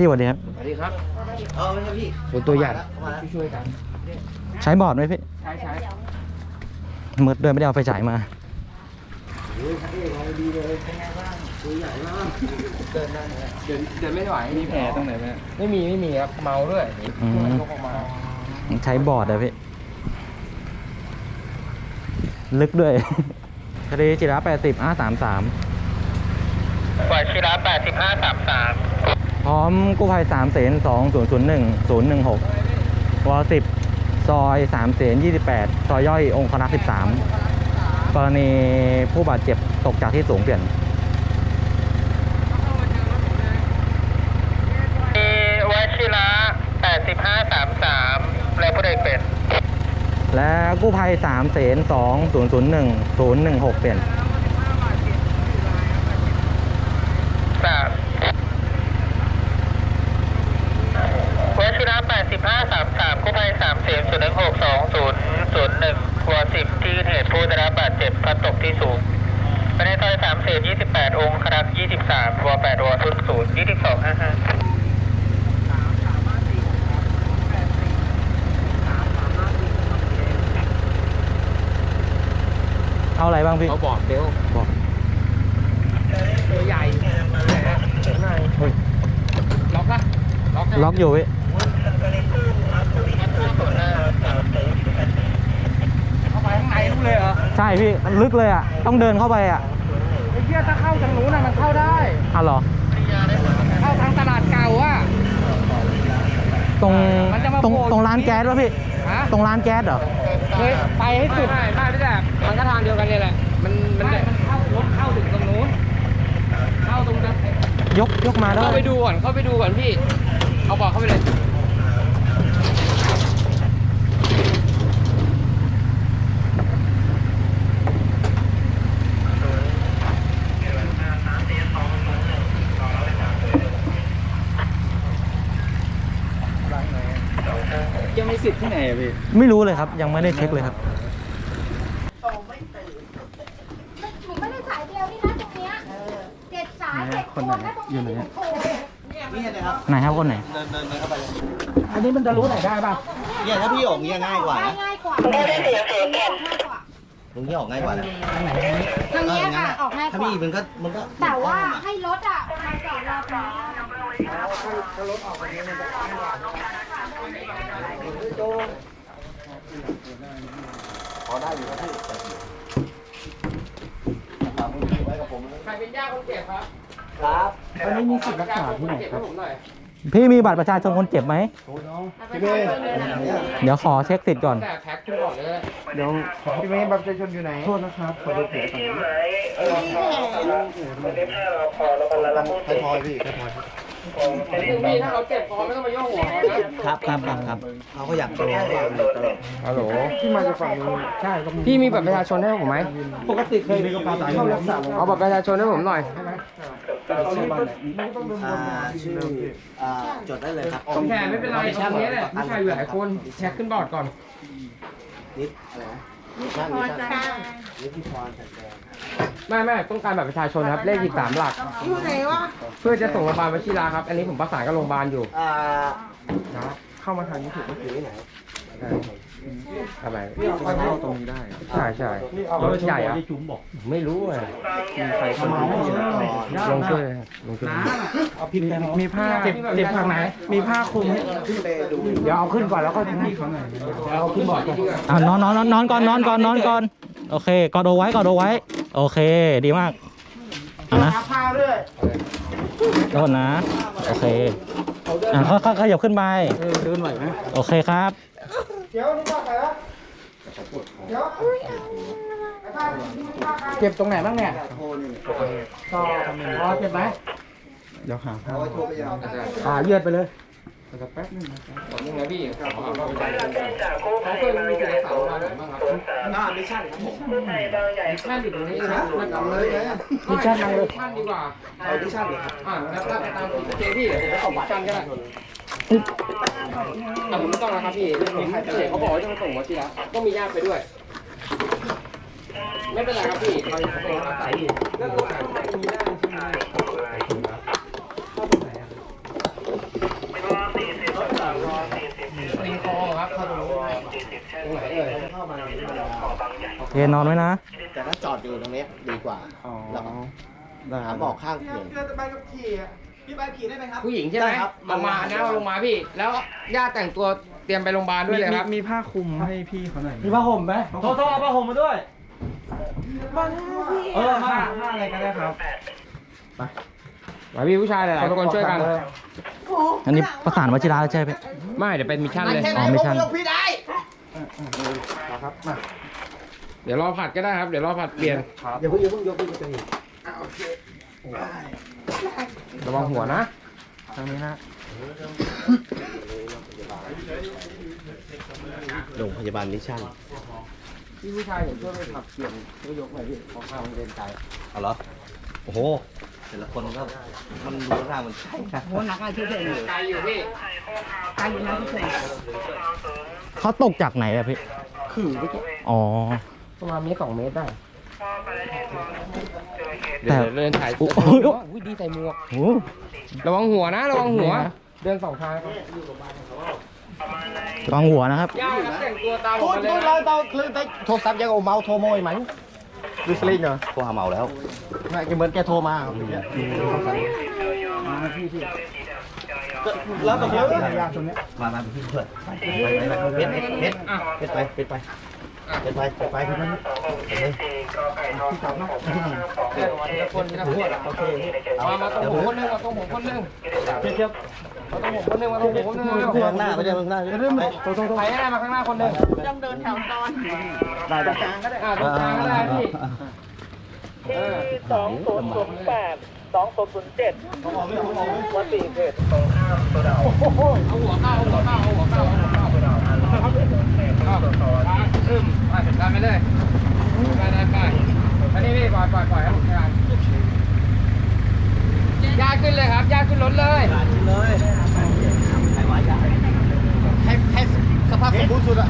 พี่สวัสดีครับสวัสดีครับเออไม่ใช่พี่ตัวตัวใหญ่เข้ามาแล้วช่วยกัน ใช้บอร์ดไหมพี่ ใช้ใช้มืดด้วยไม่ได้เอาไฟฉายมาเฮ้ยพระเอกเราดีเลยเป็นไงบ้างตัวใหญ่มากเดินได้ไหมเดินเดินไม่ไหวมีแผลตรงไหนไหมไม่มีไม่มีครับเมาด้วยอืมมันยกออกมาใช้บอร์ดอะพี่ลึกด้วยคดีจิระแปดสิบอาสามสามกว่าชิระแปดสิบห้าสามสาม พร้อมกู้ภัยสามเสนสองศูนย์ศูนย์หนึ่งศูนย์หนึ่งหกวสิบซอยสามเสนยี่สิบแปดซอยย่อยองคณะสิบสามกรณีผู้บาดเจ็บตกจากที่สูงเปลี่ยนวชิระแปดสิบห้าสามสามและผู้ใดเป็น และกู้ภัยสามเสนสองศูนย์ศูนย์หนึ่งศูนย์หนึ่งหกเปลี่ยน สามวชิระแปดสิบห้าสามสามกู้ภัยสามเสียศูนย์หนึ่งหกสองศูนย์ศูนย์หนึ่งวสิบที่เกิดเหตุผู้ได้รับบาดเจ็บพลัดตกที่สูงภายในซอยสามเสียยี่สิบแปดองค์คณะยี่สิบสามวแปดวศูนย์ศูนย์ยี่สิบสองห้าห้า เอาอะไรบ้าง พี่เขาบอกเบลบอกตัวใหญ่เห็นไหมเฮ้ยล็อกปะล็อกล็อกอยู่พี่เข้าไปข้างในนู่นเลยเหรอใช่พี่ลึกเลยอะต้องเดินเข้าไปอะไอ้เหี้ยถ้าเข้าทางนู้นน่ะมันเข้าได้อะเหรอเข้าทางตลาดเก่าอะตรงมันจะมาตรงโผล่ตรงร้านแก๊สวะพี่ฮะตรงร้านแก๊สเหรอเคยไปให้สุดไม่ไม่ไม่ได้มันก็ทางเดียวกันเนี่ยแหละ มันมันมันเข้ารถเข้าถึงตรงนู้น เข้า ตรงนั้นยกยกมาได้เข้าไปดูก่อนเข้าไปดูก่อนพี่ เอาบอกเข้าไปเลยยังมีสิทธิ์ที่ไหนอะพี่ ไม่รู้เลยครับ ยังไม่ได้เช็คเลยครับ หนูไม่ได้สายเดียวนี่นะตรงเนี้ยเจ็ดสายเจ็ด คนนะตรงนี้โอ้โหนี่นะครับไหนครับคนไหนเดินเดินเดินเข้าไปเลยอันนี้มันจะรู้ไหนได้ป่ะเนี่ยถ้าพี่ออกเงี้ยง่ายกว่าได้นะง่ายกว่าไม่ได้เสียเสียง่ายกว่าตรงนี้ออกง่ายกว่านะทางเนี้ยค่ะออกง่ายกถ้าว่าพี่มันก็มันก็แต่ว่าให้รถอะมาจอดรอตรงนี้ใครเป็นญาติคนเจ็บครับ ครับอันนี้มีสิทธิ์รักษาที่ไหนครับผมหน่อยพี่มีบัตรประชาชนคนเจ็บไหม พี่เมย์เดี๋ยวขอเช็คสิทธิ์ก่อน แต่แพ็คขึ้นก่อนเลยเดี๋ยวพี่เมย์บัตรประชาชนอยู่ไหน โทษนะครับขอดูแผลก่อนไทยพอยพี่ไทยพอยถึงพี่ถ้าเขาเจ็บคอไม่ต้องมาย่อหัวเขานะครับครับครับครับเขาก็อยากตัวตลอดฮัลโหล ที่มาจากฝั่งนู้นใช่พี่มีบัตรประชาชนให้ผมไหม ปกติเคยมีกระเป๋าตังค์เข้ารักษา เอาบัตรประชาชนให้ผมหน่อย อ่าชื่ออ่าจดได้เลยครับแขนไม่เป็นไรตรงนี้แหละผู้ชายอยู่หลายคนแช็คขึ้นบอร์ดก่อนนิดอะไรนะนิชชั่นนิชชั่นนิติพรแสงแดงไม่ไม่ต้องการบัตรประชาชนครับ เลขอีกสามหลักอยู่ไหนวะเพื่อจะส่งโรงพยาบาลวชิราครับ อันนี้ผมประสานกับโรงพยาบาลอยู่อ่านะเข้ามาทางนี้ถูกไหมอยู่ที่ไหน ทำไมเข้าตรงนี้ได้ใช่ใช่รถใหญ่อะไม่รู้อะใครเข้ามาที่ไหนลงช่วยลงช่วยมีผ้าเจ็บเจ็บทางไหน มีผ้าคลุมขึ้นไปดูเดี๋ยวเอาขึ้นก่อนแล้วก็ให้เขาหน่อยเอาขึ้นบอร์ดก่อนอ่านอนนอนนอนนอนก่อนนอนก่อนนอนก่อนโอเคกอดเอาไว้กอดเอาไว้ โอเค ดีมากเอานะโดนนะ โอเคอะค่อยๆขยับขึ้นไปเดินไหวไหมโอเคครับ เจ็บตรงไหนบ้างเนี่ยโทรนี่คอคอเจ็บไหมเอาไว้โทรไปยังอ่าเลือดไปเลย แป๊บนึงนะครับนี่ไงพี่เขาเคยมีเอกสารมาไหนบ้างครับอ่ามิชชั่นครับผมชั่นอยู่ตรงนี้นะมันเอาเลยเลยมิชชั่นมาเลยชั่นดีกว่าเอามิชชั่นเลยครับอ่าแล้วก็ไปตามสิทธิ์เจพี่เดี๋ยวผมชั่นก็ได้อ่าผมไม่ต้องนะครับพี่ผมเขาบอกว่าจะมาส่งวชิระต้องมีญาติไปด้วย ไม่เป็นไรครับพี่เขาเขาเป็นอาศัยอยู่แล้วก็มีญาติใช่ไหม ตรงไหนเอ่ยเข้ามาเคนอนไว้นะ แต่ถ้าจอดอยู่ตรงเนี้ยดีกว่าแล้วก็หาบอกข้างเขื่อนผู้หญิงใช่ไหมได้ครับ ลงมานะเอาลงมาพี่ แล้วญาติแต่งตัวเตรียมไปโรงพยาบาลด้วยเลยครับ มีผ้าคลุมให้พี่เขาหน่อยมีผ้าห่มไหมโทษโทษเอาผ้าห่มมาด้วยเออผ้าผ้าอะไรก็ได้ครับ มาพี่ผู้ชายหลายๆคนช่วยกัน อันนี้ประสานวชิระแล้วใช่ไหม ไม่เดี๋ยวเป็นมิชชั่นเลย อ๋อไม่ใช่เดี๋ยวรอผัดก็ได้ครับ เดี๋ยวรอผัดเปลี่ยนอย่าเพิ่งอย่าเพิ่งยกขึ้นไปอีกระวังหัวนะ ทางนี้นะโรงพยาบาลมิชชั่นพี่ผู้ชายเห็นช่วยไปผัดเปลี่ยนช่วยยกหน่อยพี่ของข้าวมันเดินไกลเอาเหรอ โอ้โห แต่ละคนก็มันดูท่ามันใช่นะไกลอยู่พี่เขาตกจากไหนอะพี่คือเมื่อกี้อ๋อ ประมาณเมตรสองเมตรได้ แต่เดี๋ยวเดินถ่ายโอ้โห อุ้ยดีใส่หมวกโอ้ระวังหัวนะ ระวังหัวนี่นะเดินสองทางครับระวังหัวนะครับย่าครับแต่งตัวตามผมตู้มาเลยตู้นะเราเราคือได้โทรศัพท์ยังเอาเมาส์โทรโมยไหม ดูสลิงเหรอโทรหาเมาแล้วไม่เหมือนแกโทรมาครับแล้วตรงนี้มามาพี่เพื่อนเพชรเพชรเพชรไปเพชรไป เพชรไปเพชรไปเพชรไปเลยคนนะพวกโอเคมามาตรงผมคนหนึงมาตรงผมคนหนึงเทียบเทียบมาตรงผมคนหนึงมาตรงผมคนหนึงเร็วข้างหน้าไม่ได้ข้างหน้าเริ่มตรงตรงตรงใครก็ได้มาข้างหน้าคนหนึงได้ได้อ่าตรงกลางก็ได้พี่เออสองศูนย์ศูนย์แปดสองศูนย์ศูนย์เจ็ดวันสี่เขตตรงข้ามตัวดาวเอาหัวเข้าเอาหัวเข้าเอาหัวเข้าเอาหัวเข้าเข้าอ่าอึมอะได้ไปเลยไปได้ไปอันนี้พี่ปล่อยปล่อยปล่อยให้ผมทานย่าขึ้นเลยครับย่าขึ้นรถเลย เลยใครวายให้ให้สภาพสมบูรณ์สุดอะ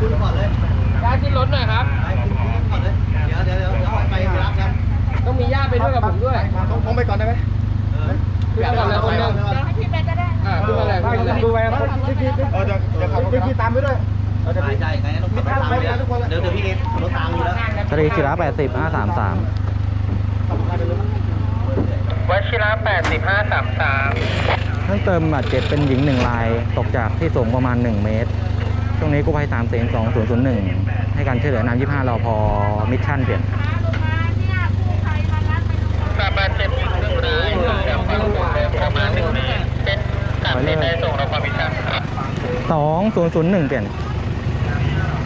คุณก่อนเลย ย่าขึ้นรถหน่อยครับ ไปคุณก่อนเลย เดี๋ยวเดี๋ยวเดี๋ยวไปรับกัน ต้องมีย่าไปด้วยกับผมด้วย ต้องผมไปก่อนได้ไหม ขึ้นมาก่อนเลยคนหนึง ให้พี่ไปก็ได้ อ่าขึ้นมาเลยขึ้นมาเลย ดูไป ครับพี่พี่เออเดี๋ยวเดี๋ยวขับพี่พี่ตามไปด้วยใช่ใช่ไงต้องขับตามไปเดี๋ยวเดี๋ยวพี่เองรถตามอยู่แล้วตรีชิระแปดสิบห้าสามสามวชิระแปดสิบห้าสามสามเพิ่มเติมบาดเจ็บเป็นหญิงหนึ่งราย ตกจากที่สูงประมาณ 1 เมตรช่วงนี้กู้ภัยสามเสนสองศูนย์ศูนย์หนึ่งให้การช่วยเหลือนำยี่ห้ารอพอมิชชั่นเปลี่ยน ทราบบาดเจ็บอีกหนึ่งรายจากความสูงเดิมประมาณหนึ่งเมตรเป็นสามเมตรได้ส่งโรงพยาบาลพิชันสองศูนย์ศูนย์หนึ่งเปลี่ยน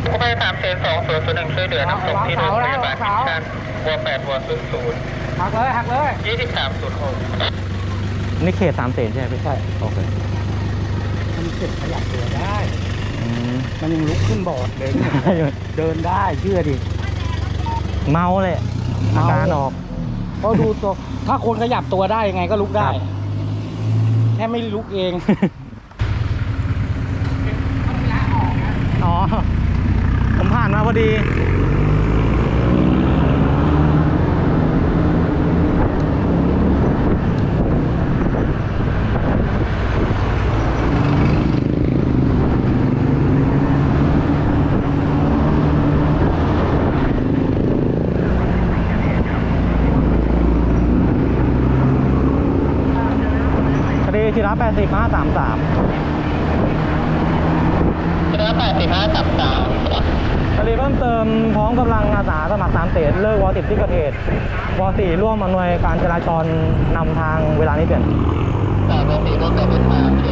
กู้ภัยสามเซนสองศูนย์ศูนย์หนึ่งช่วยเหลือนำส่งที่โรงพยาบาลพิชันวัวแปดวัวศูนย์ศูนย์หักเลยหักเลยยี่สิบสามศูนย์หกนี่เขตสามเสนใช่ไหมพี่ใช่โอเคมันเก็บขยับตัวได้อืมมันยังลุกขึ้นบอร์ดเลยเดินได้เชื่อดิเมาเลยอาการออกเพราะดูตัวถ้าคนขยับตัวได้ยังไงก็ลุกได้ครับ แค่ไม่ลุกเอง อ๋อ ผมผ่านมาพอดี ดีชิระ80 533ชนะแปดสิบห้าสามสามคดีเพิ่มเติมพร้อมกำลังอาสาสมัครสามเสนเลิกวอสิบที่เกิดเหตุวสี่ร่วมอำนวยการจราจรนำทางเวลานี้เปลี่ยนสามสี่รถแต่เป็นสามยี่สิบสา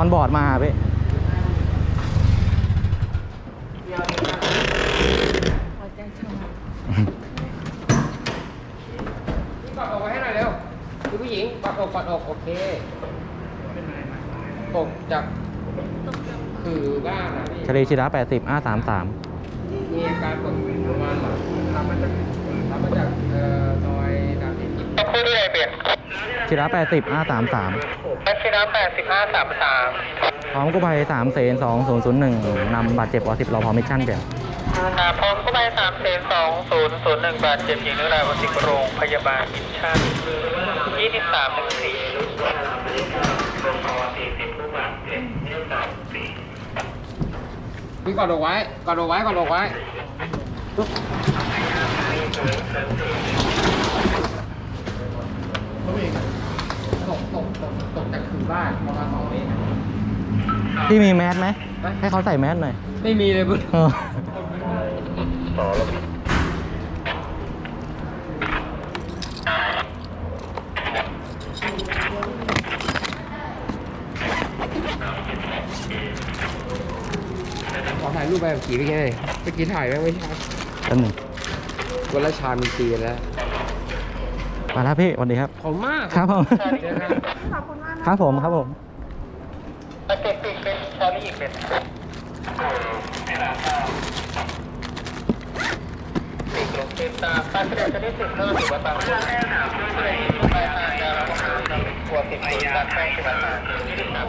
อนบอร์ดมาพี่ปัดออกมาให้หน่อยเร็วคือผู้หญิงปัดออกปัดออกโอเคตกจากคือบ้านนะพี่ ชลีชิระ80 533 ชิระ80 A33 วัชิระ85 33พร้อมกู้ภัย3เสน2001นำบาดเจ็บว10รอพอมิชชั่นเปลี่ยนอ่าพร้อมกู้ภัย3เซน2001บาทเจ็บหญิงนิรายวันสิบโรงพยาบาลมิชชั่น23 14พี่กอดอกไว้กอดอกไว้กอดอกไว้ตกตกตกตกจากคือบ้านประมาณสองเมตร พี่มีแมสไหม ให้เขาใส่แมสหน่อย ไม่มีเลยบุญเออขอถ่ายรูปไปขี่ไปแค่ไหนเมื่อกี้ถ่ายไว้ไม่ใช่แป๊บหนึงวันละชามีตีนแล้วมาแล้วพี่สวัสดีครับ ขอบคุณมาก ครับผมเจอกันขอบคุณมากนะครับผม ครับผม ตะเก็บปีกเป็นชาลีอีกเป็นปีกลงเต็มตาป้าแสดงจะได้สิบเท่าถือว่าตามคู่ไปทางยาละขวดสิบศูนย์ตัดแป้งสิบห้ายี่สิบสาม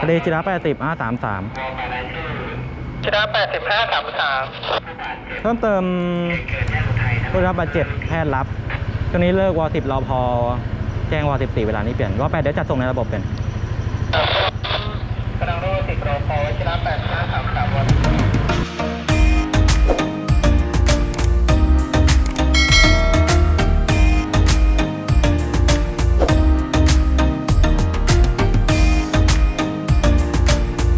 ชลีชิระ80 A33 ชนะ85 33เพิ่มเติมผู้รับบาดเจ็บแพทย์รับช่วงนี้เลิกว10รอพอ แจ้งว14 เวลานี้เปลี่ยนว8เดี๋ยวจัดส่งในระบบเป็น